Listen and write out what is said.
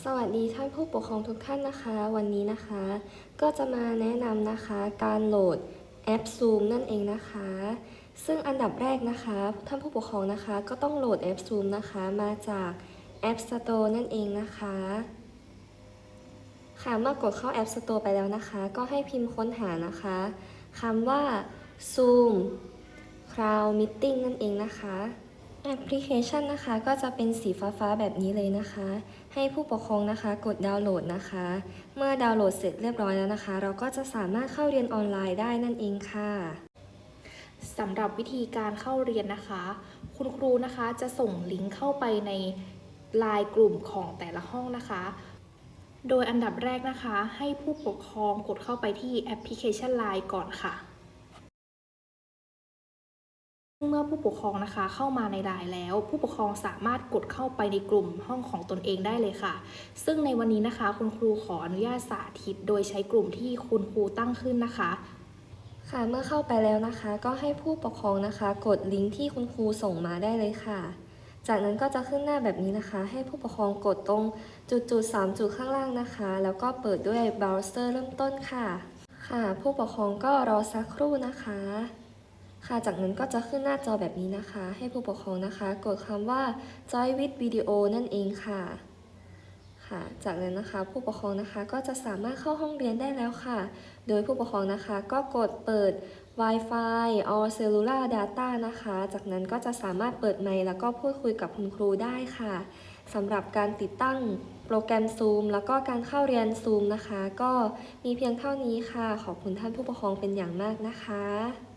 สวัสดีท่านผู้ปกครองทุกท่านนะคะ วันนี้นะคะ ก็จะมาแนะนำนะคะ การโหลดแอป Zoom นั่นเองนะคะ ซึ่งอันดับแรกนะคะท่านผู้ปกครองนะคะ ก็ต้องโหลดแอป Zoom นะคะ มาจาก App Store นั่นเองนะคะ ค่ะเมื่อกดเข้า App Store ไปแล้วนะคะ ก็ให้พิมพ์ค้นหานะคะคำว่า Zoom Cloud Meeting นั่นเองนะคะ แอปพลิเคชันนะคะก็จะเป็นสีฟ้าๆแบบนี้เลยนะคะ ให้ผู้ปกครองนะคะกดดาวน์โหลดนะคะ เมื่อดาวน์โหลดเสร็จเรียบร้อยแล้วนะคะ เราก็จะสามารถเข้าเรียนออนไลน์ได้นั่นเองค่ะสำหรับวิธีการเข้าเรียนนะคะ คุณครูนะคะจะส่งลิงก์เข้าไปในไลน์กลุ่มของแต่ละห้องนะคะ โดยอันดับแรกนะคะ ให้ผู้ปกครองกดเข้าไปที่แอปพลิเคชัน Line ก่อนค่ะ เมื่อผู้ปกครองนะคะเข้ามาในไลน์แล้ว ผู้ปกครองสามารถกดเข้าไปในกลุ่มห้องของตนเองได้เลยค่ะ ซึ่งในวันนี้นะคะคุณครูขออนุญาตสาธิต โดยใช้กลุ่มที่คุณครูตั้งขึ้นนะคะ ค่ะเมื่อเข้าไปแล้วนะคะ ก็ให้ผู้ปกครองนะคะ กดลิงก์ที่คุณครูส่งมาได้เลยค่ะ จากนั้นก็จะขึ้นหน้าแบบนี้นะคะ ให้ผู้ปกครองกดตรงจุดๆ3จุดข้างล่างนะคะ แล้วก็เปิดด้วยเบราว์เซอร์เริ่มต้นค่ะ ค่ะ ผู้ปกครองก็รอสักครู่นะคะ ค่ะ จากนั้นก็จะขึ้นหน้าจอแบบนี้นะคะ ให้ผู้ปกครองนะคะ กดคำว่า Join with Video นั่นเองค่ะค่ะ จากนั้นนะคะผู้ปกครองนะคะก็จะสามารถเข้าห้องเรียนได้แล้วค่ะ โดยผู้ปกครองนะคะก็กดเปิด Wi-Fi or Cellular Data นะคะ จากนั้นก็จะสามารถเปิดไมค์แล้วก็พูดคุยกับคุณครูได้ค่ะสำหรับการติดตั้งโปรแกรม Zoom แล้วก็การเข้าเรียน Zoom นะคะ ก็มีเพียงเท่านี้ค่ะ ขอบคุณท่านผู้ปกครองเป็นอย่างมากนะคะ